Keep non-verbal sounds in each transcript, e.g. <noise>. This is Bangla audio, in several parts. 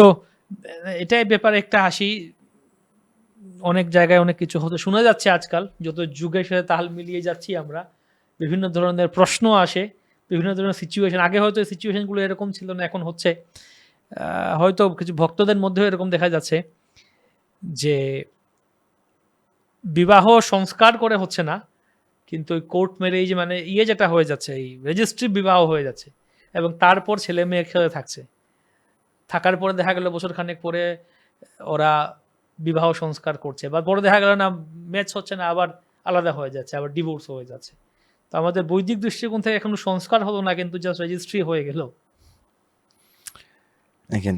তো, এটাই ব্যাপারে একটা হাসি। অনেক জায়গায় অনেক কিছু হতে শোনা যাচ্ছে আজকাল। যত যুগের সাথে তাল মিলিয়ে যাচ্ছি আমরা, বিভিন্ন ধরনের প্রশ্ন আসে, বিভিন্ন ধরনের সিচুয়েশন আগে হয়তো সিচুয়েশনগুলো এরকম ছিল না, এখন হচ্ছে হয়তো কিছু ভক্তদের মধ্যেও এরকম দেখা যাচ্ছে যে, বিবাহ সংস্কার করে হচ্ছে না, কিন্তু ওই কোর্ট ম্যারেজ মানে ইয়ে যেটা হয়ে যাচ্ছে, এই রেজিস্ট্রি বিবাহ হয়ে যাচ্ছে। এবং তারপর ছেলে মেয়ে একসাথে থাকছে। থাকার পরে দেখা গেল বছর খানেক পরে ওরা বিবাহ সংস্কার করছে বা পরে দেখা গেল না ম্যাচ হচ্ছে না আবার আলাদা হয়ে যাচ্ছে আবার ডিভোর্স হয়ে যাচ্ছে। তো আমাদের বৈদিক দৃষ্টিকোণ থেকে এখনও সংস্কার হলো না কিন্তু জাস্ট রেজিস্ট্রি হয়ে গেল। দেখেন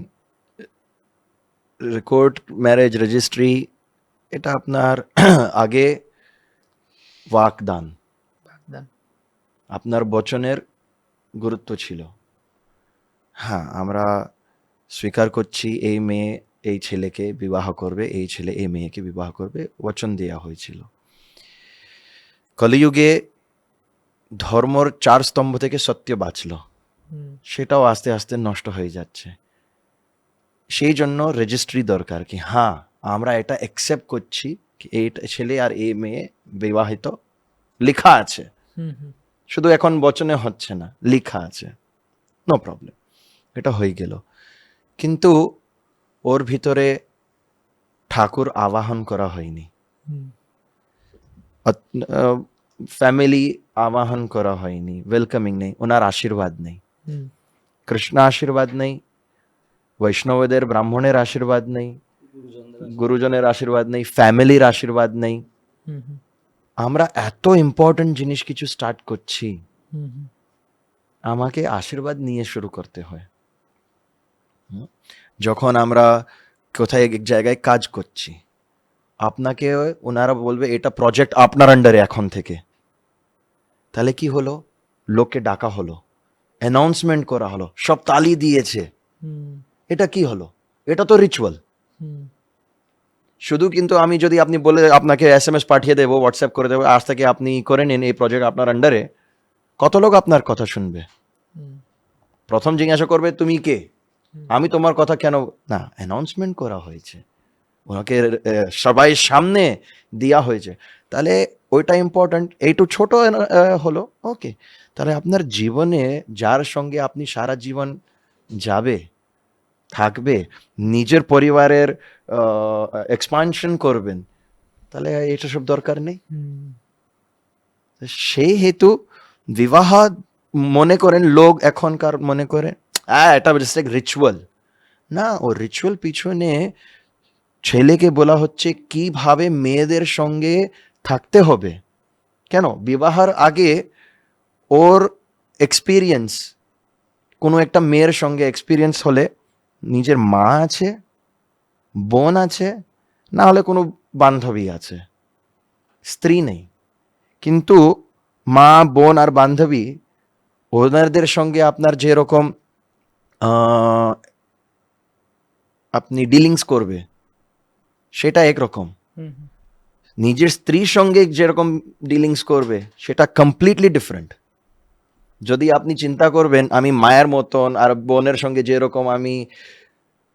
রেকর্ড ম্যারেজ রেজিস্ট্রি এটা আপনার <clears throat> আগে বাকদান। আপনার বচনের গুরুত্ব ছিল। হ্যাঁ আমরা স্বীকার করছি এই মেয়ে এই ছেলেকে বিবাহ করবে এই ছেলে এই মেয়েকে বিবাহ করবে বচন দেওয়া হয়েছিল। কলিযুগে ধর্মর চার স্তম্ভ থেকে সত্য বাঁচলো। সেটাও আস্তে আস্তে নষ্ট হয়ে যাচ্ছে। সেই জন্য রেজিস্ট্রি দরকার কি হ্যাঁ আমরা এটা অ্যাকসেপ্ট করছি কি এই ছেলে আর এই মেয়ে বিবাহিত লেখা আছে। শুধু এখন বচনে হচ্ছে না লেখা আছে। নো প্রবলেম এটা হয়ে গেল। কিন্তু ওর ভিতরে ঠাকুর আবাহন করা হয়নি হুম, ফ্যামিলি আবাহন করা হয়নি ওয়েলকামিং নেই ওনার আশীর্বাদ নেই হুম, কৃষ্ণ আশীর্বাদ নেই বৈষ্ণবদের ব্রাহ্মণের আশীর্বাদ নেই গুরুজনের আশীর্বাদ নেই ফ্যামিলির আশীর্বাদ নেই হুম, হুম, আমরা এত ইম্পর্টেন্ট জিনিস কিছু স্টার্ট করছি হুম, হুম, আমাকে আশীর্বাদ নিয়ে শুরু করতে হয় হুম? যখন আমরা কোথায় এক জায়গায় কাজ করছি আপনাকে ওনারা বলবে এটা প্রজেক্ট আপনার আন্ডারে এখন থেকে। তাহলে কি হলো? লোককে ডাকা হলো অ্যানাউন্সমেন্ট করা হলো সব তালি দিয়েছে। এটা কি হলো? এটা তো রিচুয়াল শুধু কিন্তু আমি যদি আপনি বলে আপনাকে এস এম এস পাঠিয়ে দেবো হোয়াটসঅ্যাপ করে দেবো আজ থেকে আপনি করে নিন এই প্রজেক্ট আপনার আন্ডারে কত লোক আপনার কথা শুনবে? প্রথম জিজ্ঞাসা করবে তুমি কে? আমি তোমার কথা কেন না অ্যানাউন্সমেন্ট করা হয়েছে। ওনাকে সবাই সামনে দেওয়া হয়েছে। তাহলে ওইটা ইম্পর্ট্যান্ট এইটু ছোট হলো ওকে তাহলে আপনার জীবনে যার সঙ্গে আপনি সারা জীবন যাবে থাকবে নিজের পরিবারের এক্সপানশন করবেন তাহলে এটা সব দরকার নেই। সেই হেতু বিবাহ মনে করেন লোক এখনকার মনে করে হ্যাঁ এটা জাস্ট এক রিচুয়াল না, ও রিচুয়াল পিছনে ছেলেকে বলা হচ্ছে কীভাবে মেয়েদের সঙ্গে থাকতে হবে। কেন? বিবাহের আগে ওর এক্সপিরিয়েন্স কোনো একটা মেয়ের সঙ্গে এক্সপিরিয়েন্স হলে নিজের মা আছে, বোন আছে, না হলে কোনো বান্ধবী আছে। স্ত্রী নেই। কিন্তু মা, বোন আর বান্ধবী, ওনাদের সঙ্গে আপনার যেরকম আপনি ডিলিংস করবে সেটা একরকম। নিজের স্ত্রীর সঙ্গে যেরকম ডিলিংস করবে সেটা কমপ্লিটলি ডিফারেন্ট যদি আপনি চিন্তা করবেন আমি মায়ের মতন আর বোনের সঙ্গে যেরকম আমি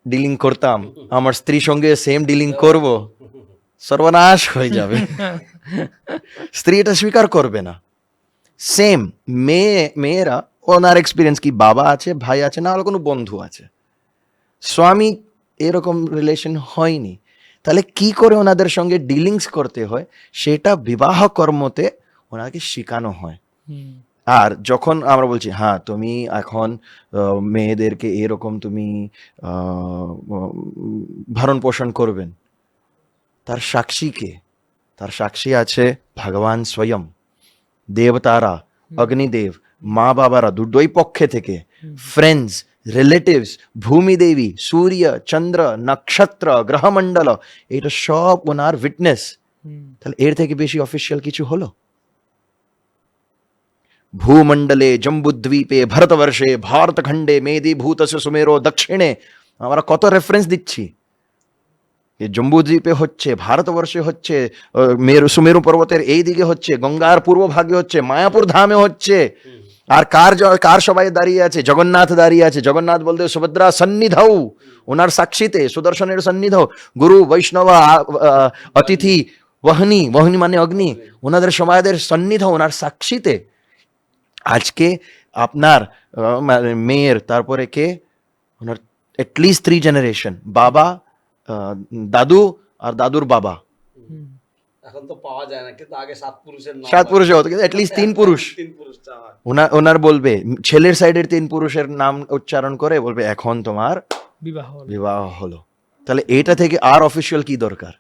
ডিলিং করতাম আমার স্ত্রীর সঙ্গে সেম ডিলিং করব সর্বনাশ হয়ে যাবে। <laughs> স্ত্রী এটা স্বীকার করবে না। সেম মেয়ে মেয়েরা ওনার এক্সপিরিয়েন্স কি? বাবা আছে ভাই আছে না হলে কোনো বন্ধু আছে? স্বামী এরকম রিলেশন হয়নি। তাহলে কি করে ওনাদের সঙ্গে ডিলিংস করতে হয়? সেটা বিবাহ কর্মতে ওনাকে শেখানো হয়। আর যখন আমরা বলছি হ্যাঁ তুমি এখন মেয়েদেরকে এরকম তুমি ভরণ পোষণ করবেন। তার সাক্ষী কে? তার সাক্ষী আছে ভগবান স্বয়ং। দেবতারা অগ্নিদেব। মা বাবারা দুটোই পক্ষে থেকে ফ্রেন্ডস রিলেটিভস ভূমিদেবী সূর্য চন্দ্র নক্ষত্র গ্রহমণ্ডল এটা সব ওনার উইটনেস তাহলে এর থেকে বেশি অফিসিয়াল কিছু হলো? ভূমণ্ডলে জম্বুদ্বীপে ভারতবর্ষে ভারতখণ্ডে মেদিভূতস্য সুমেরো দক্ষিণে আমরা কত রেফারেন্স দিচ্ছি? জম্বুদ্বীপে হচ্ছে ভারতবর্ষে হচ্ছে মেরু সুমেরু পর্বতের এই দিকে হচ্ছে গঙ্গার পূর্ব ভাগে হচ্ছে মায়াপুর ধামে হচ্ছে। আর কার কার সবাই দাঁড়িয়ে আছে? জগন্নাথ দাঁড়িয়ে আছে। জগন্নাথ বলতে সুভদ্রা সন্নিধৌ। ওনার সাক্ষীতে, সুদর্শনের সন্নিধ। গুরু, বৈষ্ণব অতিথি, বহনি বহনি মানে অগ্নি। ওনাদের সমাজের সন্নিধ, ওনার সাক্ষীতে। আজকে আপনার মেয়ের, তারপরে কে? ওনার এটলিস্ট থ্রি জেনারেশন বাবা দাদু আর দাদুর বাবা। এখন তো পাওয়া যায় না কিন্তু আগে সাত পুরুষের নাম সাত। পুরুষে হতো কিন্তু তিন পুরুষ। <laughs> তিন পুরুষ চাওয়া ওনার ওনার বলবে ছেলের সাইডের তিন পুরুষের নাম উচ্চারণ করে বলবে এখন তোমার বিবাহ বিবাহ হলো। তাহলে এটা থেকে আর অফিসিয়াল কি দরকার?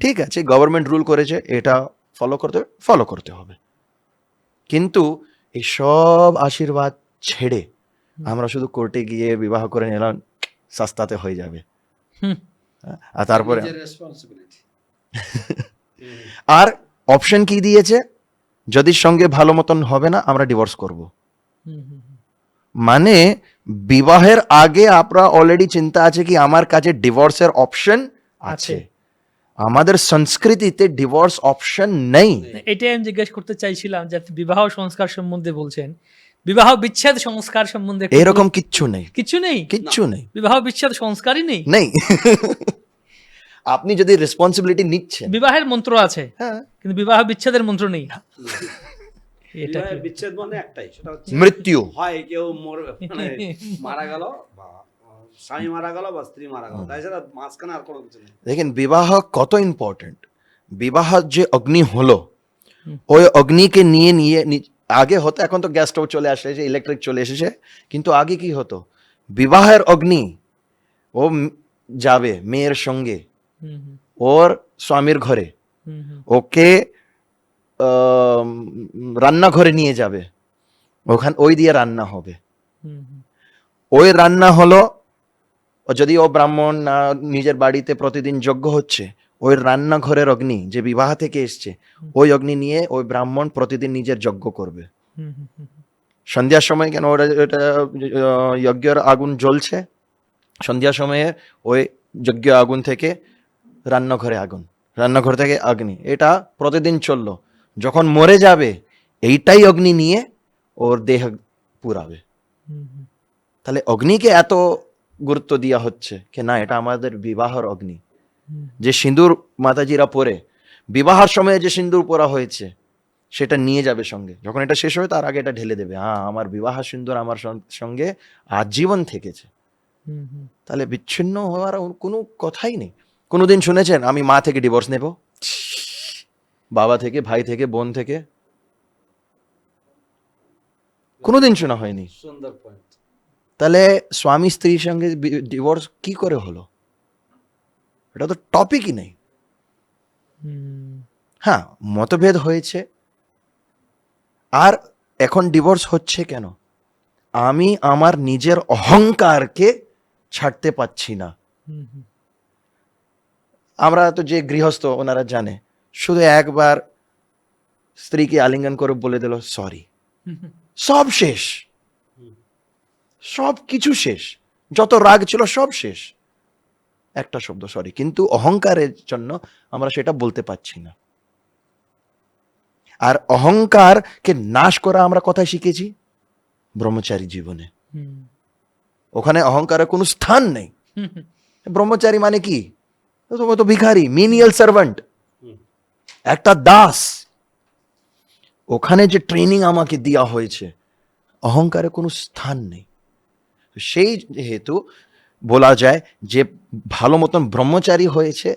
ঠিক আছে গভর্নমেন্ট রুল করেছে এটা ফলো করতে ফলো করতে হবে। কিন্তু এই সব আশীর্বাদ ছেড়ে আমরা শুধু কোর্টে গিয়ে বিবাহ করে নিলাম সস্তাতে হয়ে যাবে। হুম। হ্যাঁ, আর তারপরে রেসপন্সিবিলিটি <laughs> আর অপশন কি দিয়েছে? যদি সঙ্গে ভালো মতন হবে না আমরা ডিভোর্স করব। মানে বিবাহের আগে আপনার অলরেডি চিন্তা আছে কি আমার কাছে ডিভোর্সের অপশন আছে। আমাদের সংস্কৃতিতে ডিভোর্স অপশন নেই। এটাই আমি জিজ্ঞেস করতে চাইছিলাম যে বিবাহ সংস্কার সম্বন্ধে বলছেন বিবাহ বিচ্ছেদ সংস্কার সম্বন্ধে এরকম। কিচ্ছু নেই। কিছু নেই? কিচ্ছু নেই। বিবাহ বিচ্ছেদ সংস্কারই নেই? নেই। <laughs> আপনি যদি রেসপন্সিবিলিটি নিচ্ছেন। বিবাহের মন্ত্র আছে হ্যাঁ। কিন্তু বিবাহ বিচ্ছেদের মন্ত্র নেই। <laughs> এটা বিচ্ছেদ মানে একটাই সেটা হচ্ছে মৃত্যু। হয় কেউ মর- মানে <laughs> মারা গেল বা স্বামী মারা গেল বা স্ত্রী মারা গেল। তাই সেটা মাঝখানে আর কোনো কিছু নেই। দেখেন বিবাহ কত ইম্পর্টেন্ট বিবাহ যে অগ্নি হলো ওই অগ্নিকে নিয়ে নিয়ে আগে হতো এখন তো গ্যাস স্টোভ চলে আসছে ইলেকট্রিক চলে এসেছে কিন্তু আগে কি হতো? বিবাহের অগ্নি ও যাবে মেয়ের সঙ্গে ওর স্বামীর ঘরে। ওকে আম, রান্নাঘরে নিয়ে যাবে। ওখান ওই দিয়ে রান্না হবে। ওই রান্না হলো যদি ও ব্রাহ্মণ না নিজের বাড়িতে প্রতিদিন যজ্ঞ হচ্ছে ওই রান্নাঘরের অগ্নি যে বিবাহ থেকে এসছে ওই অগ্নি নিয়ে ওই ব্রাহ্মণ প্রতিদিন নিজের যজ্ঞ করবে। সন্ধ্যার সময় কেন ওটা যজ্ঞের আগুন জ্বলছে? সন্ধ্যার সময়ে ওই যজ্ঞ আগুন থেকে রান্নাঘরে আগুন। রান্নাঘর থেকে অগ্নি। এটা প্রতিদিন চলল। যখন মরে যাবে এইটাই অগ্নি নিয়ে ওর দেহ পুরাবে। তাহলে অগ্নিকে এত গুরুত্ব দেওয়া হচ্ছে কি না এটা আমাদের বিবাহর অগ্নি। যে সিঁদুর মাতাজিরা পরে বিবাহের সময়ে যে সিঁদুর পরা হয়েছে সেটা নিয়ে যাবে সঙ্গে। যখন এটা শেষ হবে তার আগে এটা ঢেলে দেবে। হ্যাঁ আমার বিবাহ সিন্দুর আমার সঙ্গে আজীবন থেকেছে। তাহলে বিচ্ছিন্ন হওয়ার কোনো কথাই নেই। কোনোদিন শুনেছেন আমি মা থেকে ডিভোর্স নেব? বাবা থেকে ভাই থেকে বোন থেকে? কোনোদিন শোনা হয়নি। সুন্দর পয়েন্ট তাহলে স্বামী স্ত্রীর সঙ্গে ডিভোর্স কি করে হলো? এটা তো টপিকই নেই। হুম, হ্যাঁ মতভেদ হয়েছে। আর এখন ডিভোর্স হচ্ছে কেন? আমি আমার নিজের অহংকারকে ছাড়তে পাচ্ছি না। আমরা তো যে গৃহস্থ ওনারা জানে শুধু একবার স্ত্রীকে আলিঙ্গন করে বলে দিল সরি। সব শেষ। সব কিছু শেষ। যত রাগ ছিল সব শেষ। একটা শব্দ সরি। কিন্তু অহংকারের জন্য আমরা সেটা বলতে পারছি না। আর অহংকারকে নাশ করা আমরা কোথায় শিখেছি ব্রহ্মচারী জীবনে। ওখানে অহংকারের কোনো স্থান নেই। হুম, হুম। ব্রহ্মচারী মানে কি? তো- ভিখারি মিনিয়াল সার্ভেন্ট একটা দাস ওখানে যে ট্রেনিং আমাকে দেওয়া হয়েছে অহংকারে কোনো স্থান নেই সেই হেতু বলা যায় যে ভালো মতন ব্রহ্মচারী হয়েছে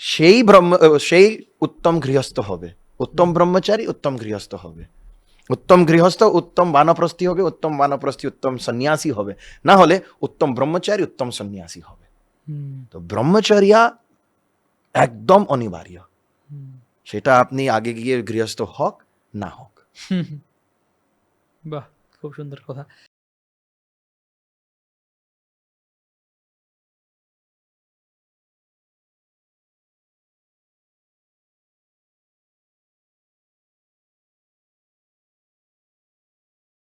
সেই ব্রহ্ম সেই উত্তম গৃহস্থ হবে উত্তম ব্রহ্মচারী উত্তম গৃহস্থ হবে উত্তম গৃহস্থ উত্তম বানপ্রস্থী হবে উত্তম বানপ্রস্থী উত্তম সন্ন্যাসী হবে না হলে উত্তম ব্রহ্মচারী উত্তম সন্ন্যাসী হবে তো ব্রহ্মচর্যা একদম অনিবার্য। সেটা আপনি আগে গিয়ে গৃহস্থ হোক না হোক। বাহ খুব সুন্দর কথা।